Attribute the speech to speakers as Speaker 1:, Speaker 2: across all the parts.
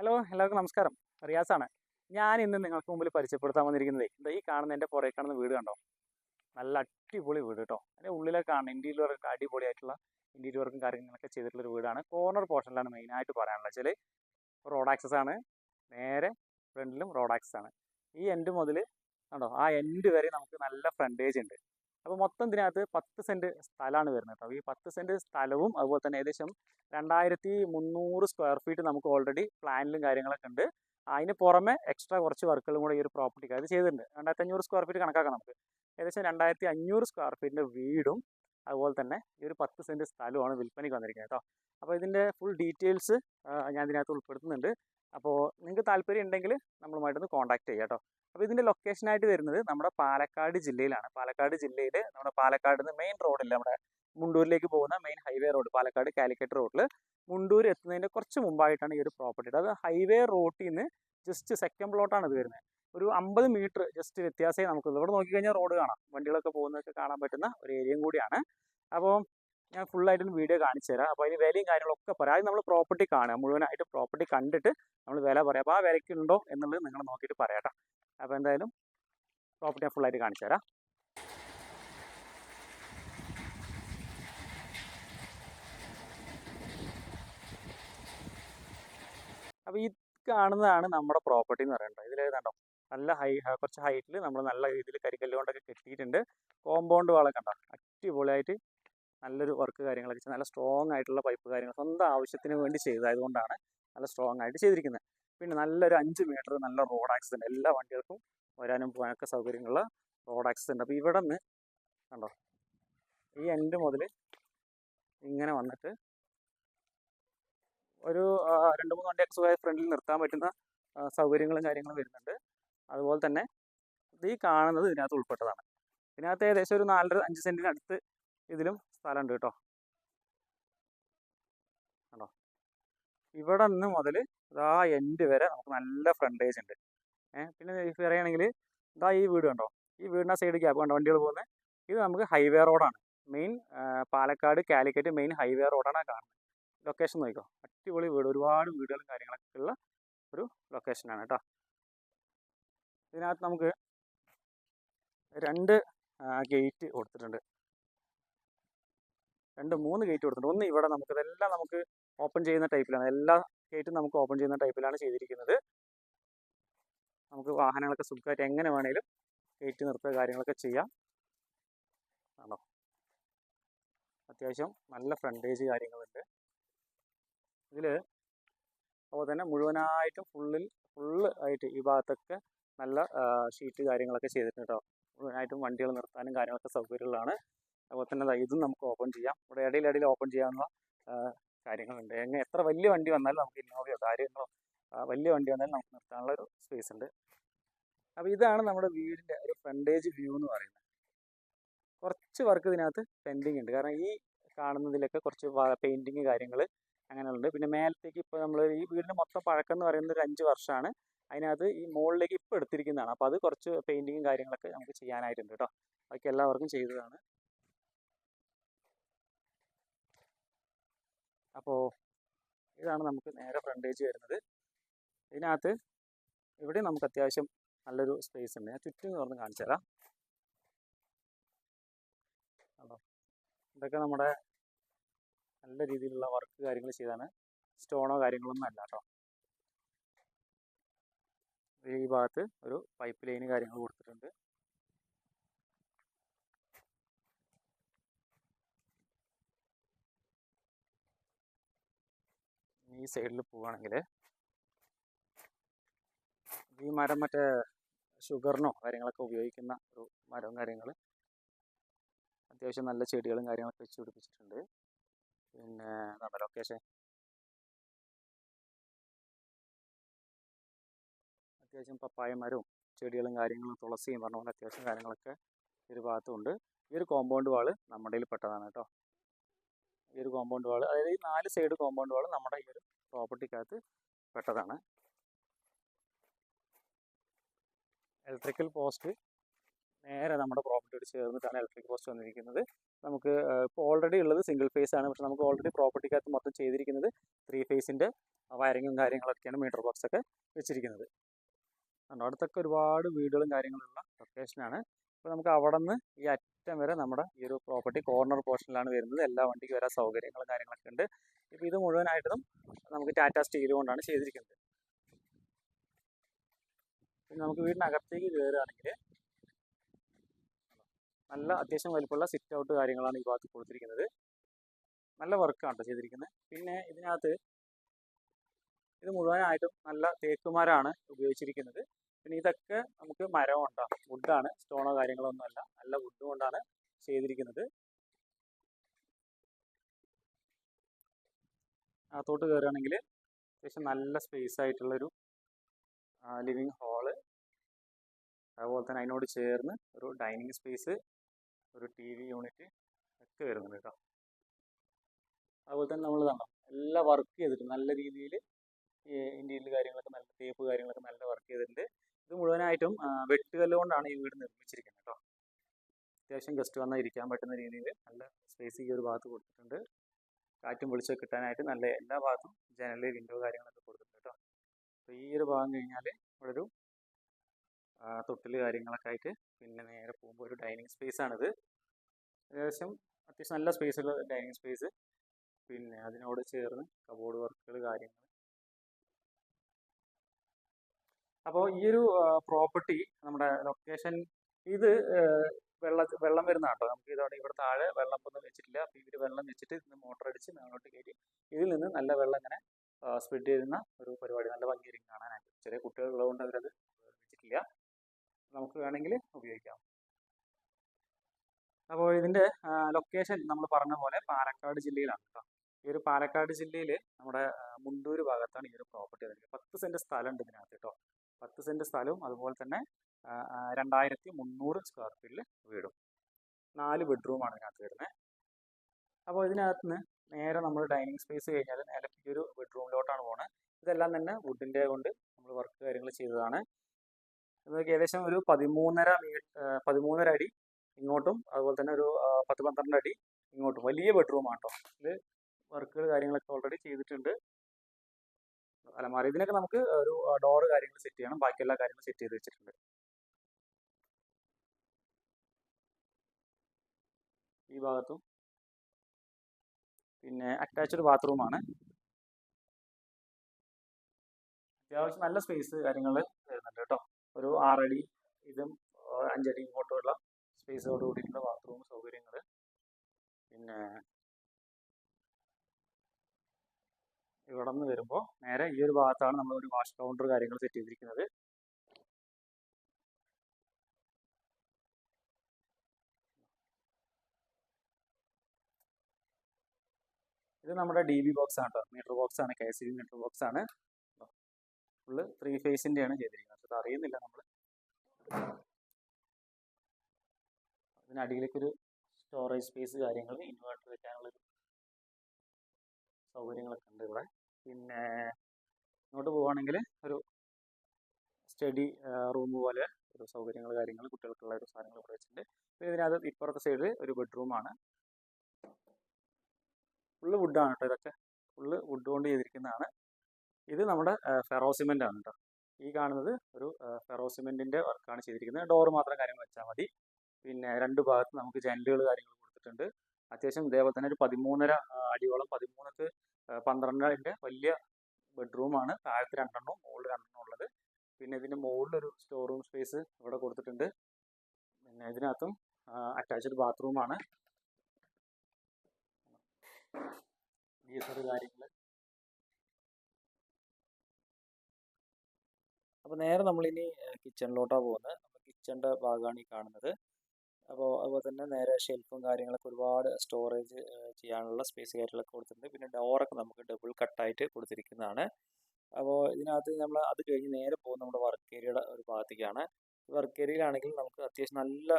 Speaker 1: Hello എല്ലാവർക്കും നമസ്കാരം. റിയാസാണ്. ഞാൻ ഇന്ന് നിങ്ങൾക്ക് മുമ്പിൽ പരിചയപ്പെടുത്താൻ വന്നിരിക്കുന്നത് എന്താ ഈ കാണുന്ന എന്റെ പുറകെ കാണുന്ന വീട് കണ്ടോ? നല്ല അടിപൊളി വീട് കേട്ടോ അതിന്റെ ഉള്ളിലൊക്കെ കാണുന്ന ഇന്റീരിയർ വർക്ക് അടിപൊളിയായിട്ടുള്ള ഇന്റീരിയർ വർക്കും കാര്യങ്ങളൊക്കെ ചെയ്തിട്ടുള്ളൊരു വീടാണ്. കോർണർ പോർഷനിലാണ് മെയിനായിട്ട് പറയാനുള്ളത്. വെച്ചാൽ റോഡ് ആക്സസ് ആണ്. നേരെ ഫ്രണ്ടിലും റോഡ് ആക്സസ് ആണ്. ഈ എൻഡ് മുതൽ കണ്ടോ ആ എൻഡ് വരെ നമുക്ക് നല്ല ഫ്രണ്ടേജ് ഉണ്ട്. അപ്പോൾ മൊത്തം ഇതിനകത്ത് പത്ത് സെന്റ് സ്ഥലമാണ് വരുന്നത് കേട്ടോ. ഈ പത്ത് സെന്റ് സ്ഥലവും അതുപോലെ തന്നെ ഏകദേശം രണ്ടായിരത്തി മുന്നൂറ് സ്ക്വയർ ഫീറ്റ് നമുക്ക് ഓൾറെഡി പ്ലാനിലും കാര്യങ്ങളൊക്കെ ഉണ്ട്. അതിന് പുറമെ എക്സ്ട്രാ കുറച്ച് വർക്കുകളും കൂടെ ഈ ഒരു പ്രോപ്പർട്ടിക്ക് അത് ചെയ്തിട്ടുണ്ട്. രണ്ടായിരത്തി അഞ്ഞൂറ് സ്ക്വയർ ഫീറ്റ് കണക്കാക്കാം നമുക്ക്. ഏകദേശം രണ്ടായിരത്തി അഞ്ഞൂറ് സ്ക്വയർ ഫീറ്റിന്റെ വീടും അതുപോലെ തന്നെ ഈ ഒരു പത്ത് സെന്റ് സ്ഥലമാണ് വിൽപ്പനയ്ക്ക് വന്നിരിക്കുന്നത് കേട്ടോ. അപ്പോൾ ഇതിന്റെ ഫുൾ ഡീറ്റെയിൽസ് ഞാൻ ഇതിനകത്ത് ഉൾപ്പെടുത്തുന്നുണ്ട്. അപ്പോൾ നിങ്ങൾക്ക് താല്പര്യം ഉണ്ടെങ്കിൽ നമ്മളുമായിട്ടൊന്ന് കോൺടാക്ട് ചെയ്യാം കേട്ടോ അപ്പോൾ ഇതിന്റെ ലൊക്കേഷനായിട്ട് വരുന്നത് നമ്മുടെ പാലക്കാട് ജില്ലയിലാണ്. പാലക്കാട് ജില്ലയിൽ നമ്മുടെ പാലക്കാട് നിന്ന് മെയിൻ റോഡില്ല നമ്മുടെ മുണ്ടൂരിലേക്ക് പോകുന്ന main highway road Palakkad Calicut റോഡിൽ മുണ്ടൂർ എത്തുന്നതിന്റെ കുറച്ച് മുമ്പായിട്ടാണ് ഈ ഒരു പ്രോപ്പർട്ടി അത് ഹൈവേ റോട്ടിൽ നിന്ന് ജസ്റ്റ് സെക്കൻഡ് പ്ലോട്ടാണ് ഇത് വരുന്നത്. ഒരു അമ്പത് മീറ്റർ ജസ്റ്റ് വ്യത്യാസമേ നമുക്ക് ഇവിടെ നോക്കിക്കഴിഞ്ഞാൽ റോഡ് കാണാം. വണ്ടികളൊക്കെ പോകുന്നതൊക്കെ കാണാൻ പറ്റുന്ന ഒരു ഏരിയയും കൂടിയാണ്. അപ്പോൾ ഞാൻ ഫുള്ളായിട്ടൊരു വീഡിയോ കാണിച്ചു തരാം. അപ്പോൾ അതിന് വിലയും കാര്യങ്ങളൊക്കെ പറയാം. ആദ്യം നമ്മൾ പ്രോപ്പർട്ടി കാണുക. മുഴുവനായിട്ട് പ്രോപ്പർട്ടി കണ്ടിട്ട് നമ്മൾ വില പറയാം. അപ്പോൾ ആ വിലയ്ക്ക് ഉണ്ടോ എന്നുള്ളത് നിങ്ങൾ നോക്കിയിട്ട് പറയാം അപ്പോൾ എന്തായാലും പ്രോപ്പർട്ടി ഞാൻ ഫുള്ളായിട്ട് കാണിച്ചു തരാം. അപ്പോൾ ഈ കാണുന്നതാണ് നമ്മുടെ പ്രോപ്പർട്ടി എന്ന് പറയുന്നത് ഇതിൽ കണ്ടോ? നല്ല ഹൈ കുറച്ച് ഹൈറ്റിൽ നമ്മൾ നല്ല രീതിയിൽ കരിക്കല്ലുകൊണ്ടൊക്കെ കെട്ടിയിട്ടുണ്ട്. കോമ്പൗണ്ട് വാളൊക്കെ കണ്ടോ? അടിപൊളിയായിട്ട് നല്ലൊരു വർക്ക് കാര്യങ്ങളൊക്കെ ചെയ്ത് നല്ല സ്ട്രോങ് ആയിട്ടുള്ള പൈപ്പ് കാര്യങ്ങൾ സ്വന്തം ആവശ്യത്തിന് വേണ്ടി ചെയ്തതുകൊണ്ടാണ് നല്ല സ്ട്രോങ് ആയിട്ട് ചെയ്തിരിക്കുന്നത്. പിന്നെ നല്ലൊരു അഞ്ച് മീറ്റർ നല്ല റോഡ് ആക്സിഡന്റ് എല്ലാ വണ്ടികൾക്കും വരാനും പോകാനൊക്കെ സൗകര്യങ്ങളുള്ള റോഡ് ആക്സിഡന്റ് അപ്പോൾ ഇവിടെ നിന്ന് കണ്ടോ? ഈ എൻഡ് മുതൽ ഇങ്ങനെ വന്നിട്ട് ഒരു രണ്ട് മൂന്ന് വണ്ടി സുഖമായി ഫ്രണ്ടിൽ നിർത്താൻ പറ്റുന്ന സൗകര്യങ്ങളും കാര്യങ്ങളും വരുന്നുണ്ട്. അതുപോലെ തന്നെ ഇത് ഈ കാണുന്നത് ഇതിനകത്ത് ഉൾപ്പെട്ടതാണ്. ഇതിനകത്ത് ഏകദേശം ഒരു നാലര അഞ്ച് സെന്റിനടുത്ത് ഇതിലും സ്ഥലമുണ്ട് കേട്ടോ കണ്ടോ? ഇവിടെ നിന്ന് മുതൽ ഇതാ എൻഡ് വരെ നമുക്ക് നല്ല ഫ്രണ്ടേജ് ഉണ്ട് ഏഹ് പിന്നെ പറയുകയാണെങ്കിൽ ഇതാ ഈ വീട് കണ്ടോ? ഈ വീടിന്റെ സൈഡ് ഗ്യാപ്പ് കണ്ടോ? വണ്ടികൾ പോകുന്നത് ഇത് നമുക്ക് ഹൈവേ റോഡാണ് main Palakkad Calicut main highway റോഡാണ് കാണുന്നത് ലൊക്കേഷൻ നോക്കിക്കോ. അടിപൊളി വീട്. ഒരുപാട് വീടുകളും കാര്യങ്ങളൊക്കെ ഉള്ള ഒരു ലൊക്കേഷനാണ് കേട്ടോ ഇതിനകത്ത് നമുക്ക് രണ്ട് ഗേറ്റ് കൊടുത്തിട്ടുണ്ട്. രണ്ട് മൂന്ന് ഗേറ്റ് കൊടുത്തിട്ടുണ്ട്. ഒന്ന് ഇവിടെ നമുക്ക് ഇതെല്ലാം നമുക്ക് ഓപ്പൺ ചെയ്യുന്ന ടൈപ്പിലാണ് എല്ലാ ഗേറ്റും നമുക്ക് ഓപ്പൺ ചെയ്യുന്ന ടൈപ്പിലാണ് ചെയ്തിരിക്കുന്നത്. നമുക്ക് വാഹനങ്ങളൊക്കെ സുഖമായിട്ട് എങ്ങനെ വേണേലും ഗേറ്റ് നിർത്തുക കാര്യങ്ങളൊക്കെ ചെയ്യാം. ആണോ? അത്യാവശ്യം നല്ല ഫ്രണ്ടേജ് കാര്യങ്ങളുണ്ട്. ഇതിൽ അപ്പോൾ തന്നെ മുഴുവനായിട്ടും ഫുള്ളിൽ ഫുള്ള് ആയിട്ട് ഈ ഭാഗത്തൊക്കെ നല്ല ഷീറ്റ് കാര്യങ്ങളൊക്കെ ചെയ്തിട്ടുണ്ട് കേട്ടോ മുഴുവനായിട്ടും വണ്ടികൾ നിർത്താനും കാര്യങ്ങളൊക്കെ സൗകര്യമുള്ളതാണ്. അതുപോലെ തന്നെ ഇതും നമുക്ക് ഓപ്പൺ ചെയ്യാം. ഇവിടെ ഇടയിൽ ഇടയിൽ ഓപ്പൺ ചെയ്യാവുന്ന കാര്യങ്ങളുണ്ട്. എങ്ങനെ എത്ര വലിയ വണ്ടി വന്നാലും നമുക്ക് ഇന്നോവയോ കാര്യങ്ങളോ വലിയ വണ്ടി വന്നാലും നമുക്ക് നിർത്താനുള്ള ഒരു സ്പേസ് ഉണ്ട്. അപ്പോൾ ഇതാണ് നമ്മുടെ വീടിന്റെ ഒരു ഫ്രണ്ടേജ് വ്യൂ എന്ന് പറയുന്നത്. കുറച്ച് വർക്ക് ഇതിനകത്ത് പെൻഡിങ് ഉണ്ട്. കാരണം ഈ കാണുന്നതിലൊക്കെ കുറച്ച് പെയിന്റിങ് കാര്യങ്ങൾ അങ്ങനെയുണ്ട്. പിന്നെ മേലത്തേക്ക് ഇപ്പോൾ നമ്മൾ ഈ വീടിന്റെ മൊത്തം പഴക്കം എന്ന് പറയുന്നത് ഒരു അഞ്ച് വർഷമാണ് അതിനകത്ത് ഈ മുകളിലേക്ക് ഇപ്പോൾ എടുത്തിരിക്കുന്നതാണ്. അപ്പോൾ അത് കുറച്ച് പെയിന്റിങ്ങും കാര്യങ്ങളൊക്കെ നമുക്ക് ചെയ്യാനായിട്ടുണ്ട് കേട്ടോ. ബാക്കി എല്ലാവർക്കും ചെയ്തതാണ്. അപ്പോൾ ഇതാണ് നമുക്ക് നേരെ ഫ്രണ്ടേജ് വരുന്നത്. ഇതിനകത്ത് ഇവിടെ നമുക്ക് അത്യാവശ്യം നല്ലൊരു സ്പേസ് ഉണ്ട്. ഞാൻ ചുറ്റും തുറന്ന് കാണിച്ചു തരാം. കണ്ടോ? ഇതൊക്കെ നമ്മുടെ നല്ല രീതിയിലുള്ള വർക്ക് കാര്യങ്ങൾ ചെയ്താണ്. സ്റ്റോണോ കാര്യങ്ങളൊന്നും അല്ല കേട്ടോ. ഈ ഭാഗത്ത് ഒരു പൈപ്പ് ലൈന് കാര്യങ്ങൾ കൊടുത്തിട്ടുണ്ട്. ഈ സൈഡിൽ പോവുകയാണെങ്കിൽ ഈ മരം മറ്റേ ഷുഗറിനോ കാര്യങ്ങളൊക്കെ ഉപയോഗിക്കുന്ന ഒരു മരവും കാര്യങ്ങൾ അത്യാവശ്യം നല്ല ചെടികളും കാര്യങ്ങളൊക്കെ വെച്ച് പിടിപ്പിച്ചിട്ടുണ്ട്. പിന്നെ നമ്മുടെ ലൊക്കേഷൻ അത്യാവശ്യം പപ്പായ മരവും ചെടികളും കാര്യങ്ങളും തുളസിയും പറഞ്ഞ പോലെ അത്യാവശ്യം കാര്യങ്ങളൊക്കെ ഒരു ഭാഗത്തുണ്ട്. ഈ ഒരു കോമ്പൗണ്ട് വാൾ നമ്മുടെ പെട്ടതാണ് കേട്ടോ. ഈ ഒരു കോമ്പൗണ്ട് വാൾ അതായത് ഈ നാല് സൈഡ് കോമ്പൗണ്ട് വാൾ നമ്മുടെ ഈ ഒരു പ്രോപ്പർട്ടിക്കകത്ത് പെട്ടതാണ്. ഇലക്ട്രിക്കൽ പോസ്റ്റ് നേരെ നമ്മുടെ പ്രോപ്പർട്ടിയോട് ചേർന്നിട്ടാണ് ഇലക്ട്രിക് പോസ്റ്റ് വന്നിരിക്കുന്നത്. നമുക്ക് ഇപ്പോൾ ഓൾറെഡി ഉള്ളത് സിംഗിൾ ഫേസ് ആണ്. പക്ഷെ നമുക്ക് ഓൾറെഡി പ്രോപ്പർട്ടിക്കകത്ത് മൊത്തം ചെയ്തിരിക്കുന്നത് ത്രീ ഫേസിന്റെ വയറിങ്ങും കാര്യങ്ങളൊക്കെയാണ് മീറ്റർ ബോക്സ് ഒക്കെ വെച്ചിരിക്കുന്നത്. കണ്ടോ? അടുത്തൊക്കെ ഒരുപാട് വീടുകളും കാര്യങ്ങളുള്ള ലൊക്കേഷനാണ് അപ്പോൾ നമുക്ക് അവിടെ നിന്ന് ഈ അറ്റം വരെ നമ്മുടെ ഈ ഒരു പ്രോപ്പർട്ടി കോർണർ പോർഷനിലാണ് വരുന്നത്. എല്ലാ വണ്ടിക്ക് വരാൻ സൗകര്യങ്ങളും കാര്യങ്ങളൊക്കെ ഉണ്ട്. ഇപ്പോൾ ഇത് മുഴുവനായിട്ടും നമുക്ക് ടാറ്റ സ്റ്റീൽ കൊണ്ടാണ് ചെയ്തിരിക്കുന്നത്. പിന്നെ നമുക്ക് വീടിനകത്തേക്ക് കയറുകയാണെങ്കിൽ നല്ല അത്യാവശ്യം വലിപ്പമുള്ള സിറ്റ് ഔട്ട് കാര്യങ്ങളാണ് ഈ ഭാഗത്ത് കൊടുത്തിരിക്കുന്നത്. നല്ല വർക്കാണ് കേട്ടോ ചെയ്തിരിക്കുന്നത്. പിന്നെ ഇതിനകത്ത് ഇത് മുഴുവനായിട്ടും നല്ല തേക്കുമാരാണ് ഉപയോഗിച്ചിരിക്കുന്നത്. പിന്നെ ഇതൊക്കെ നമുക്ക് മരം കൊണ്ടാണ് വുഡാണ് സ്റ്റോണോ കാര്യങ്ങളോ ഒന്നുമല്ല നല്ല വുഡ് കൊണ്ടാണ് ചെയ്തിരിക്കുന്നത്. അകത്തോട്ട് കയറുകയാണെങ്കിൽ അത്യാവശ്യം നല്ല സ്പേസ് ആയിട്ടുള്ളൊരു ലിവിങ് ഹാൾ അതുപോലെ തന്നെ അതിനോട് ചേർന്ന് ഒരു ഡൈനിങ് സ്പേസ് ഒരു ടി വി യൂണിറ്റ് ഒക്കെ വരുന്നുണ്ട് കേട്ടോ. അതുപോലെ തന്നെ നമ്മൾ കണ്ടോ എല്ലാം വർക്ക് ചെയ്തിട്ടുണ്ട് നല്ല രീതിയിൽ ഇന്ത്യയിൽ കാര്യങ്ങളൊക്കെ നല്ല തേപ്പ് കാര്യങ്ങളൊക്കെ നല്ല വർക്ക് ചെയ്തിട്ടുണ്ട്. ഇത് മുഴുവനായിട്ടും വെട്ടുകല്ല് കൊണ്ടാണ് ഈ വീട് നിർമ്മിച്ചിരിക്കുന്നത് കേട്ടോ അത്യാവശ്യം ഗസ്റ്റ് വന്നാൽ ഇരിക്കാൻ പറ്റുന്ന രീതിയിൽ നല്ല സ്പേസ് ഈ ഒരു ഭാഗത്ത് കൊടുത്തിട്ടുണ്ട്. കാറ്റും വെളിച്ചം കിട്ടാനായിട്ട് നല്ല എല്ലാ ഭാഗത്തും ജനൽ വിൻഡോ കാര്യങ്ങളൊക്കെ കൊടുത്തിട്ടുണ്ട് കേട്ടോ അപ്പോൾ ഈ ഒരു ഭാഗം കഴിഞ്ഞാൽ ഇവിടെ ഒരു തൊട്ടിൽ കാര്യങ്ങളൊക്കെ ആയിട്ട് പിന്നെ നേരെ പോകുമ്പോൾ ഒരു ഡൈനിങ് സ്പേസ് ആണിത്. ഏകദേശം അത്യാവശ്യം നല്ല സ്പേസ് ഉള്ള ഡൈനിങ് സ്പേസ് പിന്നെ അതിനോട് ചേർന്ന് കബോർഡ് വർക്കുകൾ കാര്യങ്ങൾ അപ്പോൾ ഈ ഒരു പ്രോപ്പർട്ടി നമ്മുടെ ലൊക്കേഷൻ ഇത് വെള്ള വെള്ളം വരുന്ന കേട്ടോ നമുക്ക് ഇതോടെ ഇവിടെ താഴെ വെള്ളം ഒന്നും വെച്ചിട്ടില്ല. അപ്പോൾ ഇവർ വെള്ളം വെച്ചിട്ട് ഇതിന് മോട്ടർ അടിച്ച് മേളോട്ട് കയറ്റി ഇതിൽ നിന്ന് നല്ല വെള്ളം ഇങ്ങനെ സ്പ്രെഡ് ചെയ്യുന്ന ഒരു പരിപാടി. നല്ല ഭംഗിയായിരിക്കും കാണാനായിട്ട്. ചെറിയ കുട്ടികളുള്ളതുകൊണ്ട് അവരത് വെച്ചിട്ടില്ല. നമുക്ക് വേണമെങ്കിൽ ഉപയോഗിക്കാം. അപ്പോൾ ഇതിന്റെ ലൊക്കേഷൻ നമ്മൾ പറഞ്ഞ പോലെ പാലക്കാട് ജില്ലയിലാണ് കേട്ടോ. ഈ ഒരു പാലക്കാട് ജില്ലയിൽ നമ്മുടെ മുണ്ടൂര് ഭാഗത്താണ് ഈ ഒരു പ്രോപ്പർട്ടി വരുന്നത് പത്ത് സെന്റ് സ്ഥലമുണ്ട് ഇതിനകത്ത് കേട്ടോ. പത്ത് സെന്റ് സ്ഥലവും അതുപോലെ തന്നെ രണ്ടായിരത്തി മുന്നൂറ് സ്ക്വയർ ഫീറ്റിൽ വീടും. നാല് ബെഡ്റൂമാണ് ഇതിനകത്ത് വരുന്നത് അപ്പോൾ ഇതിനകത്ത് നിന്ന് നേരെ നമ്മൾ ഡൈനിങ് സ്പേസ് കഴിഞ്ഞാൽ നേരെ ഒരു ബെഡ്റൂമിലോട്ടാണ് പോകുന്നത് ഇതെല്ലാം തന്നെ വുഡിന്റെ കൊണ്ട് നമ്മൾ വർക്ക് കാര്യങ്ങൾ ചെയ്തതാണ്. ഇതൊക്കെ ഏകദേശം ഒരു പതിമൂന്നര പതിമൂന്നര അടി ഇങ്ങോട്ടും അതുപോലെ തന്നെ ഒരു പത്ത് പന്ത്രണ്ട് അടി ഇങ്ങോട്ടും. വലിയ ബെഡ്റൂമാണ് കേട്ടോ ഇത് വർക്കുകൾ കാര്യങ്ങളൊക്കെ ഓൾറെഡി ചെയ്തിട്ടുണ്ട്. അലമാര. ഇതിനൊക്കെ നമുക്ക് ഒരു ഡോറ് കാര്യങ്ങൾ സെറ്റ് ചെയ്യണം. ബാക്കി എല്ലാ കാര്യങ്ങളും സെറ്റ് ചെയ്ത് വെച്ചിട്ടുണ്ട്. ഈ ഭാഗത്തും. പിന്നെ അറ്റാച്ച്ഡ് ബാത്റൂമാണ് അത്യാവശ്യം നല്ല സ്പേസ് കാര്യങ്ങൾ വരുന്നുണ്ട് കേട്ടോ. ഒരു ആറടി ഇതും അഞ്ചടി ഇങ്ങോട്ടുള്ള സ്പേസോട് കൂടിയിട്ടുള്ള ബാത്റൂം സൗകര്യങ്ങൾ പിന്നെ ഇവിടെ നിന്ന് വരുമ്പോൾ നേരെ ഈ ഒരു ഭാഗത്താണ് നമ്മൾ ഒരു വാഷ് കൗണ്ടർ കാര്യങ്ങൾ സെറ്റ് ചെയ്തിരിക്കുന്നത്. ഇത് നമ്മുടെ ഡി ബി ബോക്സ് ആണ് മീറ്റർ ബോക്സ് ആണ് K C B meter box ആണ്. ഫുള്ള് ത്രീ ഫേസിന്റെയാണ് ചെയ്തിരിക്കുന്നത്. അത് അറിയുന്നില്ല നമ്മൾ അതിനടിയിലേക്ക് ഒരു സ്റ്റോറേജ് സ്പേസ് കാര്യങ്ങൾ ഇൻവേർട്ടർ വെക്കാനുള്ള സൗകര്യങ്ങളൊക്കെ ഉണ്ട് ഇവിടെ. പിന്നെ ഇങ്ങോട്ട് പോവുകയാണെങ്കിൽ ഒരു സ്റ്റഡി റൂം പോലെ ഒരു സൗകര്യങ്ങൾ കാര്യങ്ങൾ കുട്ടികൾക്കുള്ള ഒരു സാധനങ്ങൾ ഇവിടെ വെച്ചിട്ടുണ്ട്. പിന്നെ ഇതിനകത്ത് ഇപ്പുറത്തെ സൈഡിൽ ഒരു ബെഡ്റൂമാണ് ഫുള്ള് വുഡാണ് കേട്ടോ ഇതൊക്കെ. ഫുള്ള് വുഡ് കൊണ്ട് ചെയ്തിരിക്കുന്നതാണ്. ഇത് നമ്മുടെ ഫെറോ സിമെന്റ് ആണ് കേട്ടോ ഈ കാണുന്നത് ഒരു ഫെറോ സിമെന്റിന്റെ വർക്കാണ് ചെയ്തിരിക്കുന്നത്. ഡോറ് മാത്രം കാര്യങ്ങൾ വെച്ചാൽ മതി. പിന്നെ രണ്ട് ഭാഗത്ത് നമുക്ക് ജനലുകൾ കാര്യങ്ങൾ കൊടുത്തിട്ടുണ്ട്. അത്യാവശ്യം ഇതേപോലെ തന്നെ ഒരു പതിമൂന്നര അടിയോളം പതിമൂന്നക്ക് പന്ത്രണ്ടിന്റെ വലിയ ബെഡ്റൂമാണ്. താഴത്ത് രണ്ടെണ്ണവും മുകളിൽ രണ്ടെണ്ണം ഉള്ളത്. പിന്നെ ഇതിന്റെ മുകളിലൊരു സ്റ്റോർ റൂം സ്പേസ് ഇവിടെ കൊടുത്തിട്ടുണ്ട്. പിന്നെ ഇതിനകത്തും അറ്റാച്ച്ഡ് ബാത്റൂമാണ്. ഗീസർ കാര്യങ്ങൾ അപ്പോൾ നേരെ നമ്മളിനി കിച്ചണിലോട്ടാണ് പോകുന്നത്. കിച്ചണിന്റെ ഭാഗമാണ് ഈ കാണുന്നത്. അപ്പോൾ അതുപോലെ തന്നെ നേരെ ഷെൽഫും കാര്യങ്ങളൊക്കെ ഒരുപാട് സ്റ്റോറേജ് ചെയ്യാനുള്ള സ്പേസ് കാര്യങ്ങളൊക്കെ കൊടുത്തിട്ടുണ്ട്. പിന്നെ ഡോറൊക്കെ നമുക്ക് ഡബിൾ കട്ടായിട്ട് കൊടുത്തിരിക്കുന്നതാണ്. അപ്പോൾ ഇതിനകത്ത് നമ്മൾ അത് കഴിഞ്ഞ് നേരെ പോകുന്ന നമ്മുടെ വർക്ക് ഏരിയയുടെ ഒരു ഭാഗത്തേക്കാണ്. വർക്ക് ഏരിയയിലാണെങ്കിൽ നമുക്ക് അത്യാവശ്യം നല്ല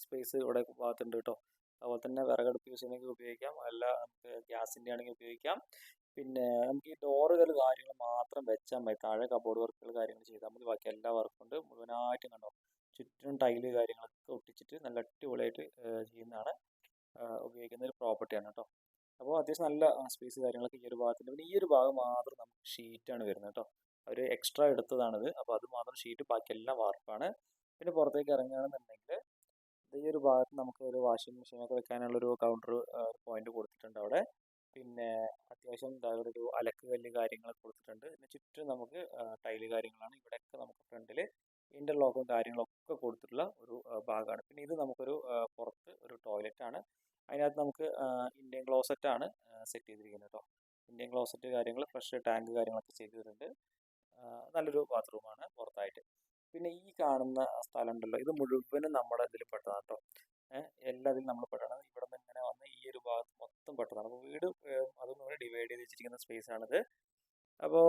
Speaker 1: സ്പേസ് ഇവിടെ ഭാഗത്തുണ്ട് കേട്ടോ. അതുപോലെ തന്നെ വിറകടുപ്പ് യൂസ് ചെയ്യണമെങ്കിൽ ഉപയോഗിക്കാം. അല്ല നമുക്ക് ഗ്യാസിന്റെ ആണെങ്കിൽ ഉപയോഗിക്കാം. പിന്നെ നമുക്ക് ഈ ഡോറുകൾ കാര്യങ്ങൾ മാത്രം വെച്ചാൽ മതി. താഴെ കബോർഡ് വർക്കുകൾ കാര്യങ്ങൾ ചെയ്താൽ മതി. ബാക്കി എല്ലാ വർക്കും ഉണ്ട്. മുഴുവനായിട്ടും കണ്ടോ?
Speaker 2: ചുറ്റിനും ടൈൽ കാര്യങ്ങളൊക്കെ ഒട്ടിച്ചിട്ട് നല്ല അടിപൊളിയായിട്ട് ചെയ്യുന്നതാണ് ഉപയോഗിക്കുന്ന ഒരു പ്രോപ്പർട്ടിയാണ് കേട്ടോ അപ്പോൾ അത്യാവശ്യം നല്ല സ്പേസ് കാര്യങ്ങളൊക്കെ ഈ ഒരു ഭാഗത്തുണ്ട് പിന്നെ ഈ ഒരു ഭാഗം മാത്രം നമുക്ക് ഷീറ്റാണ് വരുന്നത് കേട്ടോ അവർ എക്സ്ട്രാ എടുത്തതാണിത്. അപ്പോൾ അത് മാത്രം ഷീറ്റ് ബാക്കിയെല്ലാം വാർപ്പാണ് പിന്നെ പുറത്തേക്ക് ഇറങ്ങുകയാണെന്നുണ്ടെങ്കിൽ ഈ ഒരു ഭാഗത്ത് നമുക്ക് ഒരു വാഷിംഗ് മെഷീനൊക്കെ വെക്കാനുള്ള ഒരു കൗണ്ടർ പോയിന്റ് കൊടുത്തിട്ടുണ്ട് അവിടെ. പിന്നെ അത്യാവശ്യം ഒരു അലക്ക് കല്ല് കാര്യങ്ങളൊക്കെ കൊടുത്തിട്ടുണ്ട്. പിന്നെ ചുറ്റും നമുക്ക് ടൈൽ കാര്യങ്ങളാണ്. ഇവിടെയൊക്കെ നമുക്ക് ഫ്രണ്ടിൽ ഇന്റർലോക്കും കാര്യങ്ങളൊക്കെ കൊടുത്തിട്ടുള്ള ഒരു ഭാഗമാണ്. പിന്നെ ഇത് നമുക്കൊരു പുറത്ത് ഒരു ടോയ്ലറ്റ് ആണ് അതിനകത്ത് നമുക്ക് ഇന്ത്യൻ ക്ലോസറ്റ് ആണ് സെറ്റ് ചെയ്തിരിക്കുന്നത് കേട്ടോ. ഇന്ത്യൻ ക്ലോസറ്റ് കാര്യങ്ങൾ ഫ്രഷ് ടാങ്ക് കാര്യങ്ങളൊക്കെ ചെയ്തിട്ടുണ്ട്. നല്ലൊരു ബാത്റൂമാണ് പുറത്തായിട്ട്. പിന്നെ ഈ കാണുന്ന സ്ഥലം ഉണ്ടല്ലോ ഇത് മുഴുവനും നമ്മുടെ ഇതിൽ പെട്ടതാണ് കേട്ടോ. എല്ലാത്തിലും നമ്മൾ പെട്ടതാണ്. ഇവിടെ നിന്ന് ഇങ്ങനെ വന്ന് ഈ ഒരു ഭാഗത്ത് മൊത്തം പെട്ടതാണ്. അപ്പോൾ വീട് അതും ഡിവൈഡ് ചെയ്ത് വെച്ചിരിക്കുന്ന സ്പേസ് ആണിത് അപ്പോൾ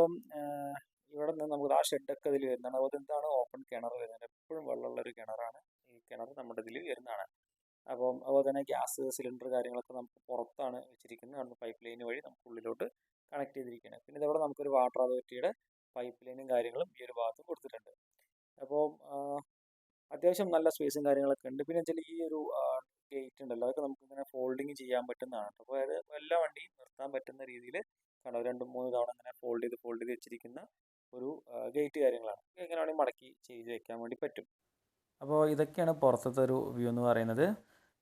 Speaker 2: ഇവിടെ നിന്ന് നമുക്ക് ആ ഷെഡൊക്കെ ഇതിൽ വരുന്നതാണ്. അതുപോലെ എന്താണ് ഓപ്പൺ കിണർ വരുന്നത്. എപ്പോഴും വെള്ളമുള്ള ഒരു കിണറാണ്. ഈ കിണർ നമ്മുടെ ഇതിൽ വരുന്നതാണ്. അപ്പം അതുപോലെ തന്നെ ഗ്യാസ് സിലിണ്ടർ കാര്യങ്ങളൊക്കെ നമുക്ക് പുറത്താണ് വെച്ചിരിക്കുന്നത്. അവിടുന്ന് പൈപ്പ് ലൈൻ വഴി നമുക്ക് ഉള്ളിലോട്ട് കണക്ട് ചെയ്തിരിക്കുകയാണ്. പിന്നെ ഇതവിടെ നമുക്കൊരു വാട്ടർ അതോറിറ്റിയുടെ പൈപ്പ് ലൈനും കാര്യങ്ങളും ഈ ഒരു ഭാഗത്ത് കൊടുത്തിട്ടുണ്ട്. അപ്പോൾ അത്യാവശ്യം നല്ല സ്പേസും കാര്യങ്ങളൊക്കെ ഉണ്ട്. പിന്നെ വെച്ചാൽ ഈ ഒരു ഗേറ്റ് ഉണ്ടല്ലോ. അതൊക്കെ നമുക്ക് ഇങ്ങനെ ഫോൾഡിങ് ചെയ്യാൻ പറ്റുന്നതാണ്. അപ്പോൾ അതായത് എല്ലാ വണ്ടിയും നിർത്താൻ പറ്റുന്ന രീതിയിൽ കണ്ടോ രണ്ട് മൂന്ന് തവണ ഇങ്ങനെ ഫോൾഡ് ചെയ്ത് ഫോൾഡ് ചെയ്ത് വെച്ചിരിക്കുന്ന ഒരു ഗേറ്റ് കാര്യങ്ങളാണ്. എങ്ങനെ വേണമെങ്കിൽ മടക്കി ചെയ്ത് വെക്കാൻ വേണ്ടി പറ്റും. അപ്പോൾ ഇതൊക്കെയാണ് പുറത്തത്തെ ഒരു വ്യൂ എന്ന് പറയുന്നത്.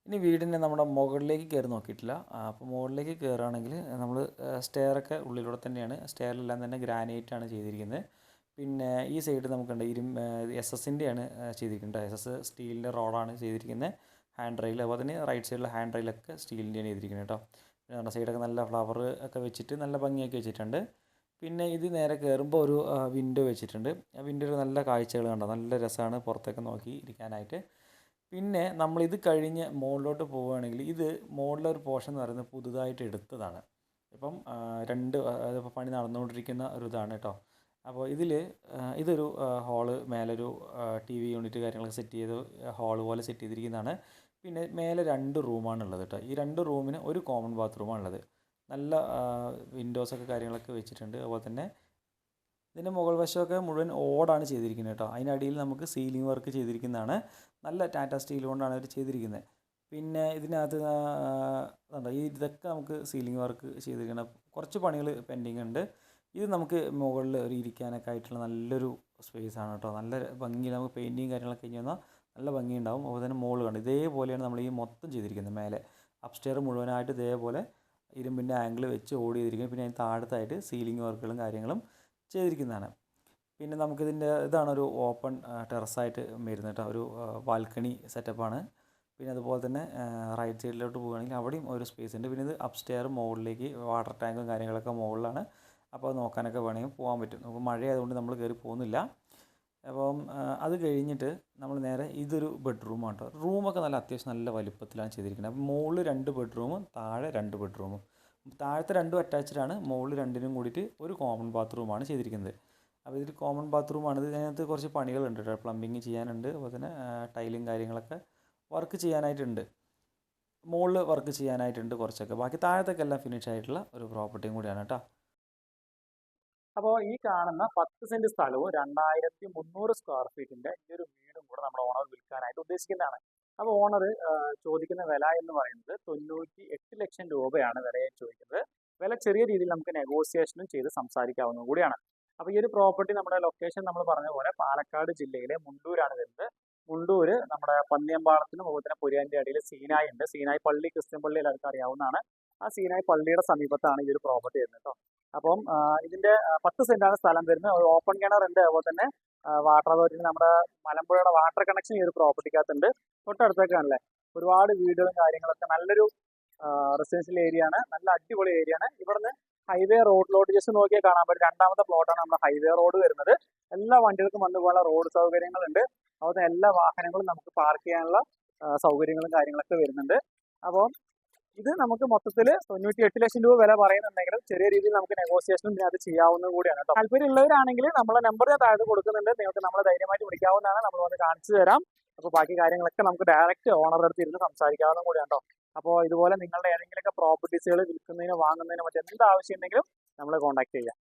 Speaker 2: ഇനി വീടിന്റെ നമ്മുടെ മുകളിലേക്ക് കയറി നോക്കിയിട്ടില്ല. അപ്പോൾ മുകളിലേക്ക് കയറുകയാണെങ്കിൽ നമ്മൾ സ്റ്റെയറൊക്കെ ഉള്ളിലൂടെ തന്നെയാണ്. സ്റ്റെയറിലെല്ലാം തന്നെ ഗ്രാനൈറ്റ് ആണ് ചെയ്തിരിക്കുന്നത്. പിന്നെ ഈ സൈഡ് നമുക്കുണ്ട് ഇരും എസ് എസിന്റെയാണ് ചെയ്തിരിക്കുന്നത് എസ് എസ് സ്റ്റീലിന്റെ റോഡാണ് ചെയ്തിരിക്കുന്നത്. ഹാൻഡ് റെയിൽ അപ്പോൾ തന്നെ റൈറ്റ് സൈഡിലെ ഹാൻഡ് റെയിലൊക്കെ സ്റ്റീലിന്റെയാണ് ചെയ്തിരിക്കുന്നത് കേട്ടോ. പിന്നെ നമ്മുടെ സൈഡൊക്കെ നല്ല ഫ്ലവർ ഒക്കെ വെച്ചിട്ട് നല്ല ഭംഗിയൊക്കെ വെച്ചിട്ടുണ്ട്. പിന്നെ ഇത് നേരെ കയറുമ്പോൾ ഒരു വിൻഡോ വെച്ചിട്ടുണ്ട്. ആ വിൻഡോയിൽ നല്ല കാഴ്ചകൾ കണ്ടോ? നല്ല രസമാണ് പുറത്തേക്ക് നോക്കി ഇരിക്കാനായിട്ട്. പിന്നെ നമ്മൾ ഇത് കഴിഞ്ഞ് മുകളിലോട്ട് പോവുകയാണെങ്കിൽ ഇത് മുകളിലെ ഒരു പോർഷൻ എന്ന് പറയുന്നത് പുതുതായിട്ട് എടുത്തതാണ്. ഇപ്പം രണ്ട് ഇപ്പോൾ പണി നടന്നുകൊണ്ടിരിക്കുന്ന ഒരു ഇതാണ് കേട്ടോ അപ്പോൾ ഇതിൽ ഇതൊരു ഹാൾ മേലൊരു ടി വി യൂണിറ്റ് കാര്യങ്ങളൊക്കെ സെറ്റ് ചെയ്ത് ഹാൾ പോലെ സെറ്റ് ചെയ്തിരിക്കുന്നതാണ്. പിന്നെ മേലെ രണ്ട് റൂമാണുള്ളത് കേട്ടോ ഈ രണ്ട് റൂമിന് ഒരു കോമൺ ബാത്റൂമാണ് ഉള്ളത് നല്ല വിൻഡോസൊക്കെ കാര്യങ്ങളൊക്കെ വെച്ചിട്ടുണ്ട്. അതുപോലെ തന്നെ ഇതിന്റെ മുകൾ വശമൊക്കെ മുഴുവൻ ഓടാണ് ചെയ്തിരിക്കുന്നത് കേട്ടോ. അതിനടിയിൽ നമുക്ക് സീലിംഗ് വർക്ക് ചെയ്തിരിക്കുന്നതാണ്. നല്ല ടാറ്റ സ്റ്റീൽ കൊണ്ടാണ് അവർ ചെയ്തിരിക്കുന്നത്. പിന്നെ ഇതിനകത്ത് എന്താ ഈ ഇതൊക്കെ നമുക്ക് സീലിംഗ് വർക്ക് ചെയ്തിരിക്കണം കുറച്ച് പണികൾ പെൻഡിങ് ഉണ്ട്. ഇത് നമുക്ക് മുകളിൽ ഒരു ഇരിക്കാനൊക്കെ ആയിട്ടുള്ള നല്ലൊരു സ്പേസ് ആണ് കേട്ടോ. നല്ല ഭംഗി നമുക്ക് പെയിന്റിങ് കാര്യങ്ങളൊക്കെ കഴിഞ്ഞ് വന്നാൽ നല്ല ഭംഗി ഉണ്ടാവും അതുപോലെ തന്നെ മുകളിൽ കണ്ട് ഇതേപോലെയാണ് നമ്മൾ ഈ മൊത്തം ചെയ്തിരിക്കുന്നത് മേലെ. അപ്സ്റ്റെയർ മുഴുവനായിട്ട് ഇതേപോലെ ഇരുമ്പിന്റെ ആംഗിൾ വെച്ച് ഓടി ചെയ്തിരിക്കുന്നത് പിന്നെ അതിന് താഴത്തായിട്ട് സീലിംഗ് വർക്കുകളും കാര്യങ്ങളും ചെയ്തിരിക്കുന്നതാണ്. പിന്നെ നമുക്കിതിന്റെ ഇതാണ് ഒരു ഓപ്പൺ ടെറസായിട്ട് വരുന്നത് കേട്ടോ. ഒരു ബാൽക്കണി സെറ്റപ്പാണ് പിന്നെ അതുപോലെ തന്നെ റൈറ്റ് സൈഡിലോട്ട് പോവുകയാണെങ്കിൽ അവിടെയും ഒരു സ്പേസ് ഉണ്ട്. പിന്നെ ഇത് അപ്സ്റ്റെയർ മുകളിലേക്ക് വാട്ടർ ടാങ്കും കാര്യങ്ങളൊക്കെ മുകളിലാണ്. അപ്പോൾ നോക്കാനൊക്കെ വേണമെങ്കിൽ പോകാൻ പറ്റും. നമുക്ക് മഴയായതുകൊണ്ട് നമ്മൾ കയറി പോകുന്നില്ല. അപ്പം അത് കഴിഞ്ഞിട്ട് നമ്മൾ നേരെ ഇതൊരു ബെഡ്റൂമാണ് കേട്ടോ റൂമൊക്കെ നല്ല അത്യാവശ്യം നല്ല വലുപ്പത്തിലാണ് ചെയ്തിരിക്കുന്നത്. അപ്പം മുകളിൽ രണ്ട് ബെഡ്റൂമും താഴെ രണ്ട് ബെഡ്റൂമും താഴത്തെ രണ്ടും അറ്റാച്ച്ഡ് ആണ്. മുകളിൽ രണ്ടിനും കൂടിയിട്ട് ഒരു കോമൺ ബാത്റൂമാണ് ചെയ്തിരിക്കുന്നത്. അപ്പോൾ ഇതിൽ കോമൺ ബാത്റൂമാണ് ഇതിനകത്ത് കുറച്ച് പണികളുണ്ട് കേട്ടോ. പ്ലംബിങ് ചെയ്യാനുണ്ട്. അതുപോലെ തന്നെ ടൈലും കാര്യങ്ങളൊക്കെ വർക്ക് ചെയ്യാനായിട്ടുണ്ട്. മുകളിൽ വർക്ക് ചെയ്യാനായിട്ടുണ്ട് കുറച്ചൊക്കെ. ബാക്കി താഴത്തൊക്കെ എല്ലാം ഫിനിഷ് ആയിട്ടുള്ള ഒരു പ്രോപ്പർട്ടിയും കൂടിയാണ് കേട്ടോ.
Speaker 1: അപ്പോൾ ഈ കാണുന്ന പത്ത് സെന്റ് സ്ഥലവും രണ്ടായിരത്തി മുന്നൂറ് സ്ക്വയർ ഫീറ്റിന്റെ ഈ ഒരു വീടും കൂടെ നമ്മൾ ഓണർ വിൽക്കാനായിട്ട് ഉദ്ദേശിക്കുന്നതാണ്. അപ്പോൾ ഓണർ ചോദിക്കുന്ന വില എന്ന് പറയുന്നത് തൊണ്ണൂറ്റി എട്ട് ലക്ഷം രൂപയാണ് വിലയെ ചോദിക്കുന്നത്. വില ചെറിയ രീതിയിൽ നമുക്ക് നെഗോസിയേഷനും ചെയ്ത് സംസാരിക്കാവുന്ന കൂടിയാണ്. അപ്പോൾ ഈ ഒരു പ്രോപ്പർട്ടി നമ്മുടെ ലൊക്കേഷൻ നമ്മൾ പറഞ്ഞ പോലെ പാലക്കാട് ജില്ലയിലെ മുണ്ടൂരാണ് വരുന്നത്. മുണ്ടൂര് നമ്മുടെ പന്നിയമ്പാളത്തിനും അതുപോലെ തന്നെ പുരിയാന്റെ ഇടയിൽ സീനായി ഉണ്ട്. സീനായി പള്ളി ക്രിസ്ത്യൻ പള്ളി എല്ലാവർക്കും അറിയാവുന്നതാണ്. ആ സീനായി പള്ളിയുടെ സമീപത്താണ് ഈ ഒരു പ്രോപ്പർട്ടി വരുന്നത് കേട്ടോ അപ്പം ഇതിന്റെ പത്ത് സെന്റാണ് സ്ഥലം വരുന്നത്. ഓപ്പൺ ഓപ്പൺ ഉണ്ട്. അതുപോലെ തന്നെ വാട്ടർ അതോറിറ്റി നമ്മുടെ മലമ്പുഴയുടെ വാട്ടർ കണക്ഷൻ ഈ ഒരു പ്രോപ്പർട്ടിക്കകത്തുണ്ട് തൊട്ടടുത്തൊക്കെ ആണല്ലേ ഒരുപാട് വീടുകളും കാര്യങ്ങളൊക്കെ നല്ലൊരു റെസിഡൻഷ്യൽ ഏരിയ ആണ്. നല്ല അടിപൊളി ഏരിയ ആണ്. ഇവിടുന്ന് ഹൈവേ റോഡിലോട്ട് ജസ്റ്റ് നോക്കിയാൽ കാണാൻ പറ്റും. രണ്ടാമത്തെ പ്ലോട്ടാണ് നമ്മുടെ ഹൈവേ റോഡ് വരുന്നത്. എല്ലാ വണ്ടികൾക്കും വന്നു പോകാനുള്ള റോഡ് സൗകര്യങ്ങളുണ്ട്. അതുപോലെ എല്ലാ വാഹനങ്ങളും നമുക്ക് പാർക്ക് ചെയ്യാനുള്ള സൗകര്യങ്ങളും കാര്യങ്ങളൊക്കെ വരുന്നുണ്ട്. അപ്പോൾ ഇത് നമുക്ക് മൊത്തത്തിൽ തൊണ്ണൂറ്റി എട്ട് ലക്ഷം രൂപ വില പറയുന്നുണ്ടെങ്കിലും ചെറിയ രീതിയിൽ നമുക്ക് നെഗോസിയേഷനും ഇതിനകത്ത് ചെയ്യാവുന്ന കൂടിയാണ് കേട്ടോ. താല്പര്യമുള്ളവരാണെങ്കിൽ നമ്മളെ നമ്പർ താഴെ കൊടുക്കുന്നുണ്ട്. നിങ്ങൾക്ക് നമ്മളെ ധൈര്യമായിട്ട് വിളിക്കാവുന്നതാണ്. നമ്മൾ വന്ന് കാണിച്ചു തരാം. അപ്പോൾ ബാക്കി കാര്യങ്ങളൊക്കെ നമുക്ക് ഡയറക്റ്റ് ഓണറുടെ അടുത്ത് ഇരുന്ന് സംസാരിക്കാവുന്ന കൂടിയാണ് കേട്ടോ. അപ്പോൾ ഇതുപോലെ നിങ്ങളുടെ ഏതെങ്കിലുമൊക്കെ പ്രോപ്പർട്ടീസുകൾ വിൽക്കുന്നതിനോ വാങ്ങുന്നതിനോ മറ്റെന്ത് ആവശ്യം ഉണ്ടെങ്കിലും നമ്മളെ കോൺടാക്ട് ചെയ്യാം.